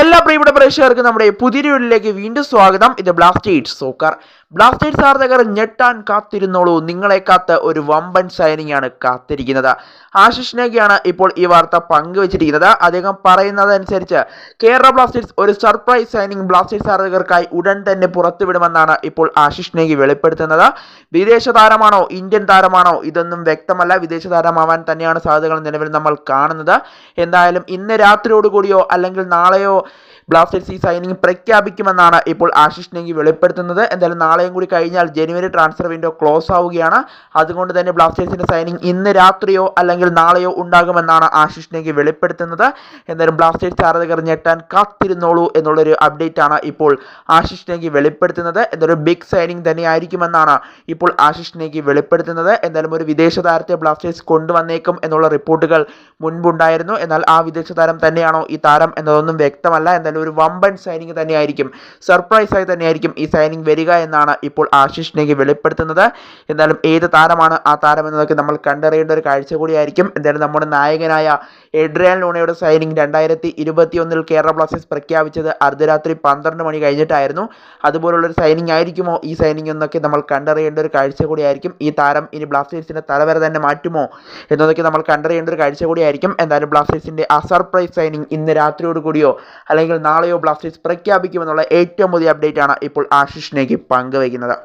എല്ലാ പ്രിയപ്പെട്ട പ്രേക്ഷകർക്കും നമ്മുടെ പുതിയൊരു വീഡിയോയിലേക്ക് വീണ്ടും സ്വാഗതം. ഇത് ബ്ലാസ്റ്റേഴ്സ് സോക്കർ. ബ്ലാസ്റ്റേഴ്സ് ആരാധകർ ഞെട്ടാൻ കാത്തിരുന്നോളൂ. നിങ്ങളെ കാത്ത് ഒരു വമ്പൻ സൈനിങ് ആണ് കാത്തിരിക്കുന്നത്. ആശിഷ് നേഗിയാണ് ഇപ്പോൾ ഈ വാർത്ത പങ്കുവച്ചിരിക്കുന്നത്. അദ്ദേഹം പറയുന്നതനുസരിച്ച് കേരള ബ്ലാസ്റ്റേഴ്സ് ഒരു സർപ്രൈസ് സൈനിങ് ബ്ലാസ്റ്റേഴ്സ് ആരാധകർക്കായി ഉടൻ തന്നെ പുറത്തുവിടുമെന്നാണ് ഇപ്പോൾ ആശിഷ് നേഗി വെളിപ്പെടുത്തുന്നത്. വിദേശ താരമാണോ? ഇന്ത്യൻ താരമാണോ? ഇതൊന്നും വ്യക്തമല്ല. വിദേശ താരമാവാൻ തന്നെയാണ് സാധ്യതകൾ നിലവിൽ നമ്മൾ കാണുന്നത്. എന്തായാലും ഇന്ന് രാത്രിയോടുകൂടിയോ അല്ലെങ്കിൽ നാളെയോ ബ്ലാസ്റ്റേഴ്സ് ഈ സൈനിങ് പ്രഖ്യാപിക്കുമെന്നാണ് ഇപ്പോൾ ആശിഷ് നെങ്കി വെളിപ്പെടുത്തുന്നത്. എന്തായാലും നാളെയും കൂടി കഴിഞ്ഞാൽ ജനുവരി ട്രാൻസ്ഫർ വിൻഡോ ക്ലോസ് ആവുകയാണ്. അതുകൊണ്ട് തന്നെ ബ്ലാസ്റ്റേഴ്സിന്റെ സൈനിങ് ഇന്ന് രാത്രിയോ അല്ലെങ്കിൽ നാളെയോ ഉണ്ടാകുമെന്നാണ് ആശിഷ് നെങ്കി വെളിപ്പെടുത്തുന്നത്. എന്തായാലും ബ്ലാസ്റ്റേഴ്സ് ആരാധകർ ഞെട്ടാൻ കാത്തിരുന്നോളൂ എന്നുള്ളൊരു അപ്ഡേറ്റ് ആണ് ഇപ്പോൾ ആശിഷ് നെങ്കി വെളിപ്പെടുത്തുന്നത്. എന്തൊരു ബിഗ് സൈനിങ് തന്നെയായിരിക്കുമെന്നാണ് ഇപ്പോൾ ആശിഷ് നെങ്കി വെളിപ്പെടുത്തുന്നത്. എന്തായാലും ഒരു വിദേശ താരത്തെ ബ്ലാസ്റ്റേഴ്സ് കൊണ്ടുവന്നേക്കും എന്നുള്ള റിപ്പോർട്ടുകൾ മുൻപുണ്ടായിരുന്നു. എന്നാൽ ആ വിദേശ താരം തന്നെയാണോ ഈ താരം എന്നതൊന്നും വ്യക്തമല്ല. എന്തായാലും ഒരു വമ്പൻ സൈനിങ് തന്നെയായിരിക്കും. സർപ്രൈസ് ആയി തന്നെയായിരിക്കും ഈ സൈനിങ് വരിക എന്നാണ് ഇപ്പോൾ ആശിഷ് നെഗി വെളിപ്പെടുത്തുന്നത്. എന്തായാലും ഏത് താരമാണ് ആ താരം എന്നതൊക്കെ നമ്മൾ കണ്ടറിയേണ്ട ഒരു കാഴ്ച കൂടിയായിരിക്കും. എന്തായാലും നമ്മുടെ നായകനായ എഡ്രിയാൻ ലൂണയുടെ സൈനിങ് രണ്ടായിരത്തി ഇരുപത്തി ഒന്നിൽ കേരള ബ്ലാസ്റ്റേഴ്സ് പ്രഖ്യാപിച്ചത് അർദ്ധരാത്രി പന്ത്രണ്ട് മണി കഴിഞ്ഞിട്ടായിരുന്നു. അതുപോലുള്ളൊരു സൈനിങ് ആയിരിക്കുമോ ഈ സൈനിങ് എന്നൊക്കെ നമ്മൾ കണ്ടറിയേണ്ട ഒരു കാഴ്ച കൂടിയായിരിക്കും. ഈ താരം ഇനി ബ്ലാസ്റ്റേഴ്സിന്റെ തലവര തന്നെ മാറ്റുമോ എന്നതൊക്കെ നമ്മൾ കണ്ടറിയേണ്ട ഒരു കാഴ്ച കൂടിയായിരിക്കും. എന്തായാലും ബ്ലാസ്റ്റേഴ്സിന്റെ ആ സർപ്രൈസ് സൈനിങ് ഇന്ന് രാത്രിയോട് കൂടിയോ അല്ലെങ്കിൽ നാളെയോ ബ്ലാസ്റ്റേഴ്സ് പ്രഖ്യാപിക്കുമെന്നുള്ള ഏറ്റവും പുതിയ അപ്ഡേറ്റ് ആണ് ഇപ്പോൾ ആശിഷിനേക്ക് പങ്കുവയ്ക്കുന്നത്.